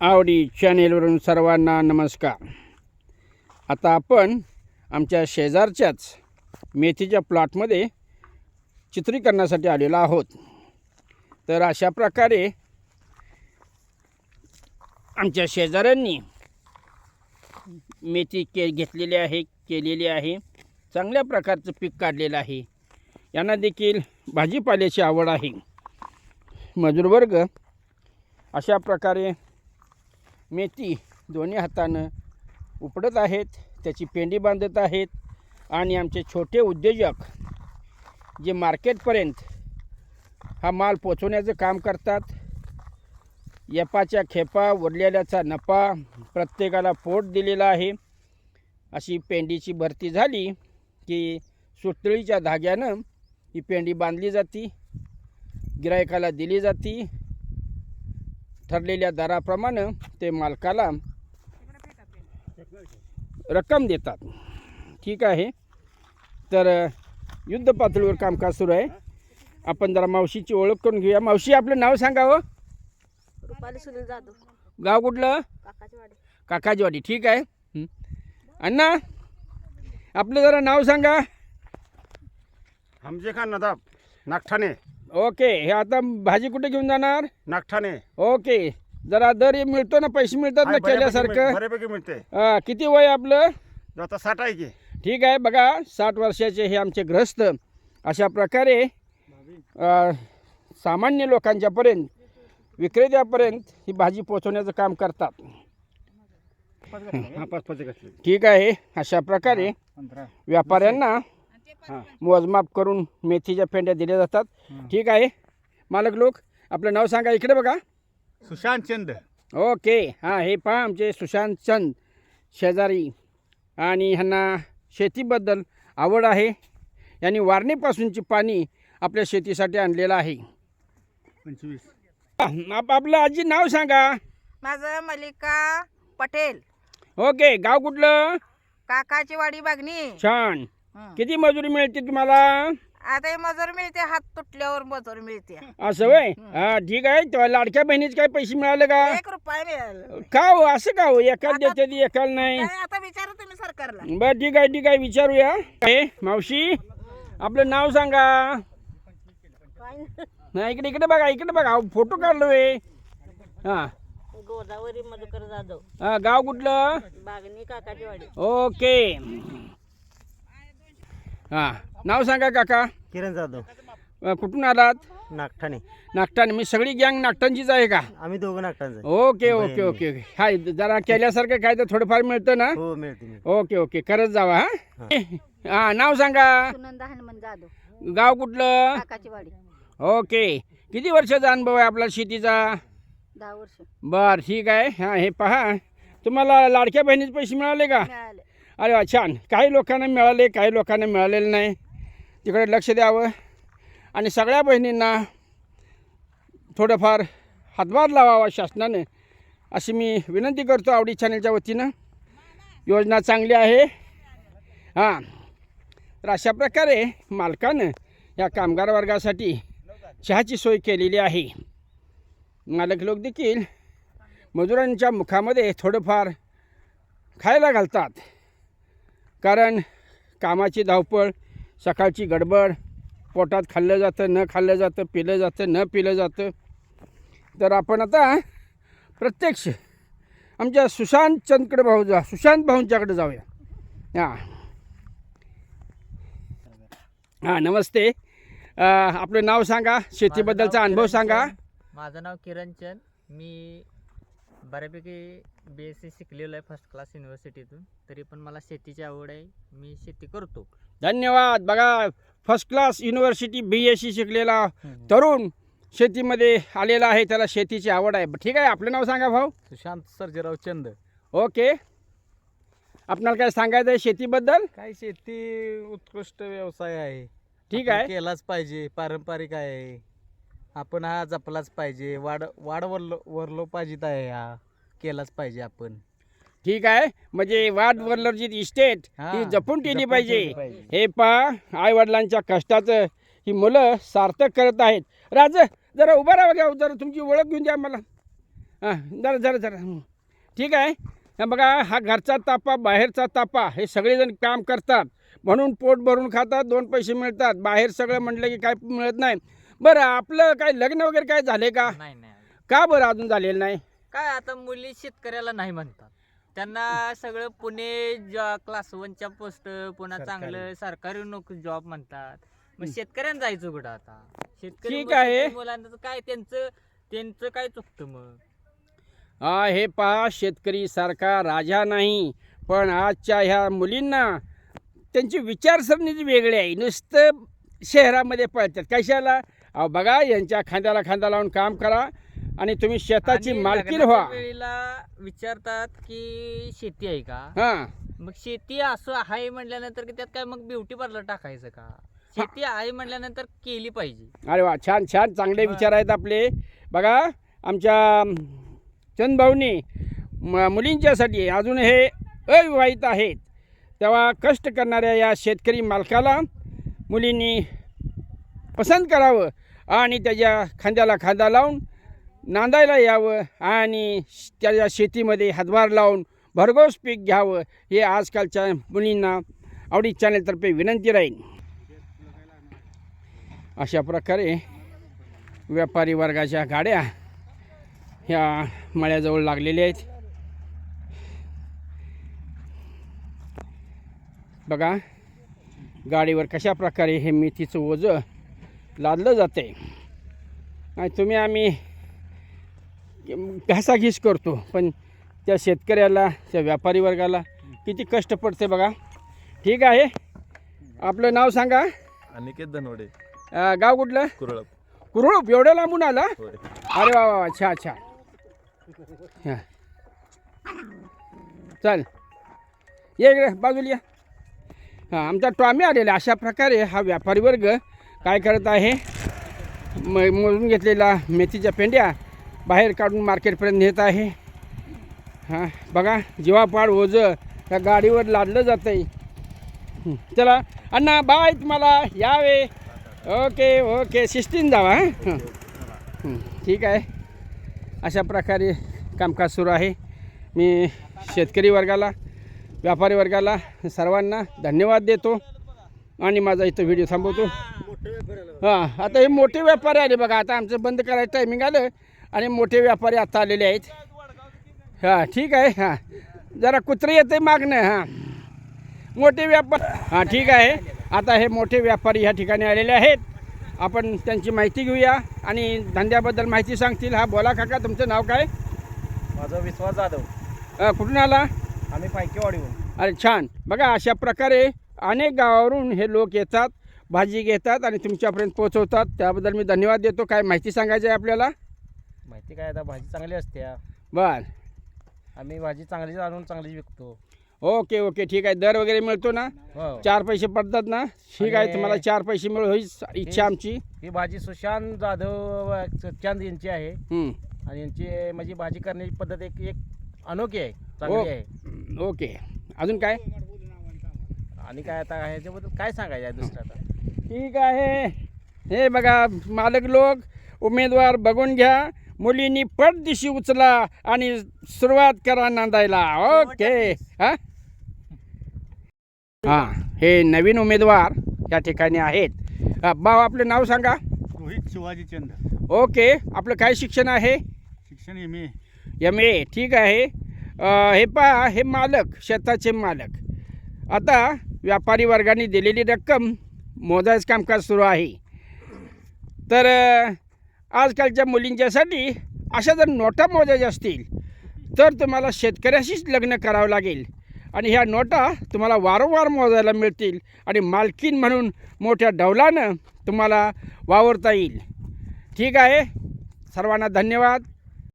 आवडी चॅनेलवरून सर्वांना नमस्कार. आता आपण आमच्या शेजारच्याच मेथीच्या प्लॉटमध्ये चित्रीकरणासाठी आलेलो आहोत. तर अशा प्रकारे आमच्या शेजाऱ्यांनी मेथी के घेतलेली आहे केलेली आहे चांगल्या प्रकारचं पीक काढलेलं आहे. यांना देखील भाजीपाल्याची आवड आहे. मजूरवर्ग अशा प्रकारे मेथी दोन्ही हातानं उपडत आहेत त्याची पेंडी बांधत आहेत आणि आमचे छोटे उद्योजक जे मार्केटपर्यंत हा माल पोचवण्याचं काम करतात. यपाच्या खेपा उरलेल्याचा नफा प्रत्येकाला पोट दिलेला आहे. अशी पेंडीची भरती झाली की सुतळीच्या धाग्यानं ही पेंडी बांधली जाती गिरायकाला दिली जाती. ठरलेल्या दराप्रमाणे ते मालकाला रक्कम देतात. ठीक आहे. तर युद्ध पातळीवर कामकाज सुरू आहे. आपण जरा मावशीची ओळख करून घेऊया. मावशी आपलं नाव सांगा हो. रुपाली सुनील जाधव. गाव कुठलं? काकाजीवाडी. ठीक आहे. हं. अण्णा आपलं जरा नाव सांगा. हमजे खान नदाब नागठाणे. ओके हे आता भाजी कुठे घेऊन जाणार नागठाणे ओके जरा दर मिळतो ना पैसे मिळतात ना केल्यासारखं बऱ्यापैकी मिळते हा, किती वय आपलं आता साठ आहे की ठीक आहे बघा साठ वर्षाचे हे आमचे ग्रस्त अशा प्रकारे अ, सामान्य लोकांच्यापर्यंत विक्रेत्यापर्यंत ही भाजी पोचवण्याचं काम करतात हा पाच पाच घातले ठीक आहे अशा प्रकारे पंधरा व्यापाऱ्यांना हां. मोजमाप करून मेथीच्या पेंड्या दिल्या जातात. ठीक आहे. मालक लोक आपलं नाव सांगा इकडे बघा. सुशांत चंद. ओके. हां हे पहा आमचे सुशांत चंद शेजारी. आणि ह्यांना शेतीबद्दल आवड आहे. यांनी वारणीपासूनची पाणी आपल्या शेतीसाठी आणलेलं आहे. पंचवीस. आप आपलं आजी नाव सांगा. माझं मल्लिका पटेल. ओके गाव कुठलं? काकाची वाडी बागणी. छान. किती मजुरी मिळते तुम्हाला? आता हे मजूर मिळते हात तुटल्यावर मजूर मिळते. असं वय हां. ठीक आहे. तेव्हा लाडक्या बहिणीचे काय पैसे मिळाले का? एक रुपया मिळालं. का हो? असं का हो? एकाला देते ती एकाला नाही? काय आता विचारा तुम्ही सरकारला. बरं ठीक आहे ठीक आहे. विचारूया. हे मावशी आपलं नाव सांगा. नाही इकडे इकडे बघा इकडे बघा. फोटो काढलोय हां. गोदावरी मधुकर जाधव. हां गाव कुठलं? बागणी काकाची वाडी ओके. हां. नाव सांगा काका. किरण जाधव. अ, कुठून आलात? नागठाणे. नागटान मी सगळी गँग नागटांचीच आहे का? आम्ही दोघं नागठाणचं आहे. Okay okay okay okay. हाय जरा केल्यासारखं काय तर थोडंफार मिळतं ना? हो मिळते मिळते. Okay okay. करत जावा हां? हां. नाव सांगा. सुनंदा हनुमान जाधव. गाव कुठलं? काकाची वाडी ओके. किती वर्षाचा अनुभव आहे आपला शेतीचा? दहा वर्ष. बर ठीक आहे. हां हे पहा. तुम्हाला लाडक्या बहिणीचे पैसे मिळाले का? मिळाले. अरे वा छान. काही लोकांना मिळाले काही लोकांना मिळालेलं नाही. तिकडे लक्ष द्यावं. आणि सगळ्या बहिणींना थोडंफार हातभार लावावा शासनानं अशी मी विनंती करतो आवडी चॅनलच्या वतीनं. योजना चांगली आहे. हां. तर अशा प्रकारे मालकानं या कामगार वर्गासाठी चहाची सोय केलेली आहे. मालक लोक देखील मजुरांच्या मुखामध्ये थोडंफार खायला घालतात. कारण कामाची धावपळ सकाळची गडबड पोटात खाल्लं जातं न खाल्लं जातं पिलं जातं न पिलं जातं. तर आपण आता प्रत्यक्ष आमच्या सुशांत चंदकडे भाऊ जा सुशांत भाऊंच्याकडे जाऊया. हां. हां नमस्ते. आपलं नाव सांगा शेतीबद्दलचा अनुभव सांगा. माझं नाव किरण चंद. मी बऱ्यापैकी बी एस सी शिकलेलो आहे फर्स्ट क्लास युनिव्हर्सिटीतून तरी पण मला शेतीची आवड आहे. मी शेती करतो. धन्यवाद. बघा first class university B S C शिकलेला तरुण शेतीमध्ये आलेला आहे. त्याला शेतीची आवड आहे. ठीक आहे. आपलं नाव सांगा भाऊ. सुशांत सर्जेराव चंद. ओके. आपणाला काय सांगायचं आहे शेतीबद्दल? काय शेती उत्कृष्ट व्यवसाय आहे. ठीक आपण आहे. केलाच पाहिजे. पारंपरिक आहे. आपण हा जपलाच पाहिजे. वाढ वाढ वरलो वरलोपाजित आहे हा. केलाच पाहिजे आपण. ठीक आहे. म्हणजे वाद वरलरची इस्टेट हा, ही जपून जपून पाहिजे. ठेवली पाहिजे. हे पा आई वडिलांच्या कष्टाचं ही मुलं सार्थक करत आहेत. राज जरा उभा राहा घ्या जरा तुमची ओळख घेऊन द्या मला. हां जरा जरा जरा. हं. ठीक आहे. हे बघा हा घरचा तापा बाहेरचा तापा हे सगळेजण काम करतात. म्हणून पोट भरून खातात दोन पैसे मिळतात. बाहेर सगळं म्हटलं की काय मिळत नाही. बरं आपलं काय लग्न वगैरे काय झाले का? नाही नाही का बरं अजून झालेलं नाही? काय आता मुली शेतकऱ्याला नाही म्हणतात. त्यांना सगळं पुणे क्लास वनच्या पोस्ट पुन्हा चांगलं सरकारी नोकरी जॉब म्हणतात. मग शेतकऱ्यांना जायचं कुठं आता? शेतकरी ठीक आहे. मुलांचं काय त्यांचं त्यांचं काय चुकतं मग? हा हे पहा शेतकरी सारखा राजा नाही पण आजच्या ह्या मुलींना त्यांची विचारसरणीच वेगळी आहे. नुसतं शहरामध्ये पळतात. कशाला? अहो बघा यांच्या खांद्याला खांदा लावून काम करा आणि तुम्ही शेताची आणि मालकीन लग्नाच्या व्हा. वेळेला विचारतात की शेती आहे का? हां. मग शेती असं आहे म्हणल्यानंतर की त्यात काय मग ब्युटी पार्लर टाकायचं का? शेती आहे म्हणल्यानंतर केली पाहिजे. अरे वा छान छान चांगले विचार आहेत आपले. बघा आमच्या चंदभाऊनी म मुलींच्यासाठी अजून हे अविवाहित आहेत. तेव्हा कष्ट करणाऱ्या या शेतकरी मालकाला मुलींनी पसंत करावं. आणि त्याच्या खांद्याला खांदा लावून नांदायला यावं आणि त्याच्या शेतीमध्ये हातभार लावून भरघोस पीक घ्यावं हे आजकालच्या मुलींना आवडी चॅनलतर्फे विनंती राहील. अशा प्रकारे व्यापारी वर्गाच्या गाड्या ह्या मळ्याजवळ लागलेल्या आहेत. बघा गाडीवर कशा प्रकारे हे मेथीचं ओझं लादलं जाते. आणि तुम्ही आम्ही घासाघीस करतो पण त्या शेतकऱ्याला त्या व्यापारी वर्गाला किती कष्ट पडते बघा. ठीक आहे. आपलं नाव सांगा. अनिकेत धनवडे. गाव कुठलं? कुरळप. कुरुळूप. एवढं लांबून आला? अरे वा वा वा. छा छा. हां. चल. ये बाजूला या. हां आमचा टॉमी आलेला अशा प्रकारे हा व्यापारी वर्ग काय करत आहे? म मोजून घेतलेला मेथीच्या पेंड्या बाहेर काढून मार्केटपर्यंत नेत आहे. हां बघा जीवापाड ओझं त्या गाडीवर लादलं जातं आहे चला अण्णा बाय तुम्हाला यावे. ओके ओके शिस्तीन जावा हां ठीक आहे. अशा प्रकारे कामकाज सुरू आहे. मी शेतकरी वर्गाला व्यापारी वर्गाला सर्वांना धन्यवाद देतो आणि माझा इथं व्हिडिओ थांबवतो. हां आता हे मोठे व्यापारी आले बघा आता आमचं बंद करायचं टायमिंग आलं आणि मोठे व्यापारी आता आलेले आहेत. हां ठीक आहे हां. जरा कुत्रे येते मागणं हां. मोठे व्यापार हां ठीक आहे. आता हे मोठे व्यापारी ह्या ठिकाणी आलेले आहेत. आपण त्यांची माहिती घेऊया आणि धंद्याबद्दल माहिती सांगतील. हा बोला काका तुमचं नाव काय? माझा विश्वास जाधव. कुठून आला? आम्ही पायकेवाडीहून अरे छान. बघा अशा प्रकारे अनेक गावावरून हे लोक येतात. भाजी घेतात आणि तुमच्यापर्यंत पोहोचवतात. त्याबद्दल मी धन्यवाद देतो. काय माहिती सांगायची आहे आपल्याला? माहिती काय आता? भाजी चांगली असते. बर. आम्ही भाजी चांगलीच आणून चांगलीच विकतो. Okay okay. ठीक आहे. दर वगैरे मिळतो ना? हो. चार पैसे पडतात ना? ठीक आहे. आणि- तुम्हाला चार पैसे मिळू हीच इच्छा आमची. ही भाजी सुशांत जाधव अ, चांद यांची आहे. हं. आणि यांची म्हणजे भाजी करण्याची पद्धत एक एक अनोखी आहे. चांगली आहे. ओके. अजून काय? आणि काय आता ह्याच्याबद्दल काय सांगायचं आहे दुसरं आता? ठीक आहे. हे बघा मालक लोक उमेदवार बघून घ्या. मुलींनी पट दिशी उचला आणि सुरुवात करा नांदायला. ओके. हां? हां हे नवीन उमेदवार या ठिकाणी आहेत. भाऊ आपलं नाव सांगा. रोहित शिवाजी चंद. ओके आपलं काय शिक्षण आहे? शिक्षण एम ए एम ए ठीक आहे. हे पहा हे मालक शेताचे मालक. आता व्यापारी वर्गाने दिलेली रक्कम मोजायचं कामकाज सुरू आहे. तर आजकालच्या मुलींच्यासाठी अशा जर नोटा मोजायच्या असतील तर तुम्हाला शेतकऱ्याशीच लग्न करावं लागेल. आणि ह्या नोटा तुम्हाला वारंवार मोजायला मिळतील आणि मालकीन म्हणून मोठ्या डौलानं तुम्हाला वावरता येईल. ठीक आहे? सर्वांना धन्यवाद.